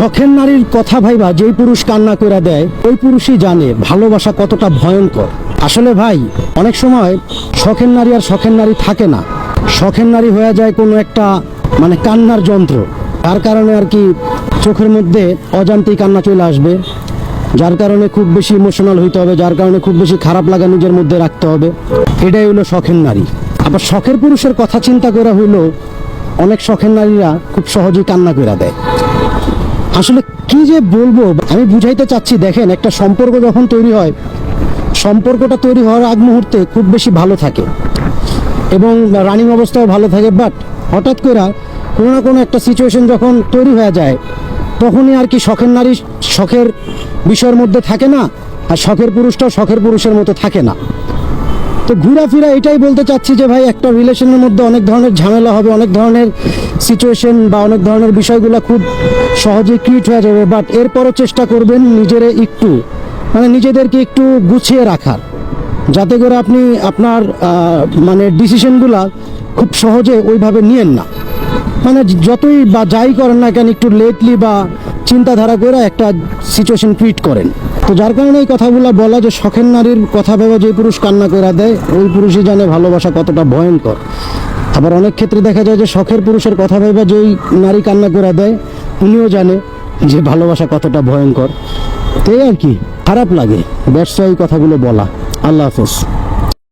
শখের নারীর কথা ভাইবা, যেই পুরুষ কান্না করে দেয়, ওই পুরুষই জানে ভালোবাসা কতটা ভয়ঙ্কর। আসলে ভাই, অনেক সময় শখের নারী আর শখের নারী থাকে না। শখের নারী হয়ে যায় কোনো একটা মানে কান্নার যন্ত্র। তার কারণে আর কি চোখের মধ্যে অজান্তেই কান্না চলে আসবে। যার কারণে খুব বেশি ইমোশনাল হইতে হবে, যার কারণে খুব বেশি খারাপ লাগা নিজের মধ্যে রাখতে হবে। এটাই হলো শখের নারী। আবার শখের পুরুষের কথা চিন্তা করা হইল অনেক শখের নারীরা খুব সহজেই কান্না করে দেয়। আসলে কি যে বলব? আমি বুঝাইতে চাচ্ছি, দেখেন, একটা সম্পর্ক যখন তৈরি হয়, সম্পর্কটা তৈরি হওয়ার আগ মুহূর্তে খুব বেশি ভালো থাকে এবং রানিং অবস্থাও ভালো থাকে বাট হঠাৎ করে কোনো না কোনো একটা সিচুয়েশন যখন তৈরি হয়ে যায়, তখনই আর কি শখের নারী শখের বিষয়ের মধ্যে থাকে না, আর শখের পুরুষটাও শখের পুরুষের মতো থাকে না। তো ঘোরাফেরা এটাই বলতে চাচ্ছি যে ভাই, একটা রিলেশনের মধ্যে অনেক ধরনের ঝামেলা হবে, অনেক ধরনের সিচুয়েশন বা অনেক ধরনের বিষয়গুলো খুব সহজেই ক্রিয়েট হয়ে যাবে। বাট এরপরও চেষ্টা করবেন নিজের একটু মানে নিজেদেরকে একটু গুছিয়ে রাখার। যাতে করে আপনি আপনার মানে ডিসিশনগুলা খুব সহজে ওইভাবে নিয়েন না। মানে যতই বা যাই করেন না কেন, একটু লেটলি বা চিন্তাধারা করে একটা সিচুয়েশন ক্রিয়েট করেন। তো যার কারণে এই কথাগুলো বলা যে শখের নারীর কথা ভেবে যে পুরুষ কান্না করে দেয়, ওই পুরুষই জানে ভালোবাসা কতটা ভয়ঙ্কর। আবার অনেক ক্ষেত্রে দেখা যায় যে শখের পুরুষের কথা ভেবে যেই নারী কান্না করে দেয়, উনিও জানে যে ভালোবাসা কতটা ভয়ঙ্কর। তাই আর কি, খারাপ লাগে। ব্যবসায়ী কথাগুলো বলা। আল্লাহ হাফেজ।